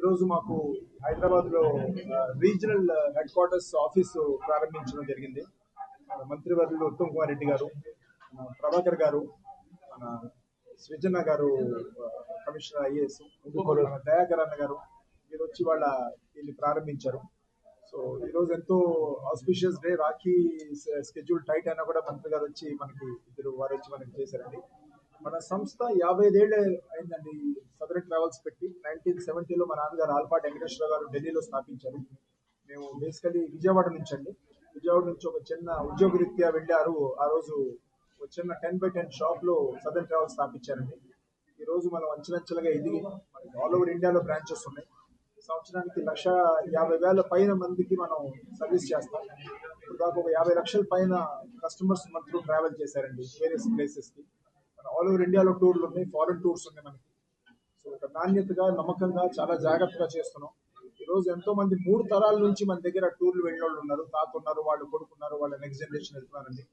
ఈరోజు మాకు హైదరాబాద్లో రీజనల్ హెడ్ క్వార్టర్స్ ఆఫీసు ప్రారంభించడం జరిగింది. మంత్రివర్యులు ఉత్తమ్ కుమార్ రెడ్డి గారు ప్రభాకర్ గారు మన సృజన గారు కమిషనర్ ఐఏఎస్ దయాకర్ అన్న గారు మీరు వచ్చి వాళ్ళ దీన్ని ప్రారంభించారు. సో ఈ రోజు ఎంతో auspicious day Rakhi schedule tight అయినా కూడా మంత్రి గారు వచ్చి మనకి ఇద్దరు వారు వచ్చి మనకి చేశారండి. మన సంస్థ యాభై ఐదేళ్ళు అయిందండి సదరన్ ట్రావెల్స్ పెట్టి నైన్టీన్ సెవెంటీలో మా నాన్నగారు ఆల్పాటి వెంకటేశ్వర గారు ఢిల్లీలో స్థాపించారు. మేము బేసికలీ విజయవాడ నుంచి అండి. విజయవాడ నుంచి ఒక చిన్న ఉద్యోగరీత్యా వెళ్ళారు. ఆ రోజు ఒక చిన్న టెన్ బై టెన్ షాప్లో ట్రావెల్స్ స్థాపించారండి. ఈ రోజు మనం అంచెలంచెలుగా ఎదిగి మనకి ఆల్ ఓవర్ ఇండియాలో బ్రాంచెస్ ఉన్నాయి. సంవత్సరానికి లక్ష యాభై వేల పైన మందికి మనం సర్వీస్ చేస్తాం. ఇప్పుడు దాకా ఒక యాభై లక్షల పైన కస్టమర్స్ మనతో ట్రావెల్ చేశారండి వేరియస్ ప్లేసెస్కి. మన ఆల్ ఓవర్ ఇండియాలో టూర్లు ఉన్నాయి ఫారెన్ టూర్స్ ఉన్నాయి మనకి. నాణ్యతగా నమ్మకంగా చాలా జాగ్రత్తగా చేస్తున్నాం. ఈ రోజు ఎంతో మంది మూడు తరాల నుంచి మన దగ్గర టూర్లు వెళ్ళిన వాళ్ళు ఉన్నారు. తాత ఉన్నారు వాళ్ళు కొడుకున్నారు వాళ్ళ నెక్స్ట్ జనరేషన్ వెళ్తున్నారండి.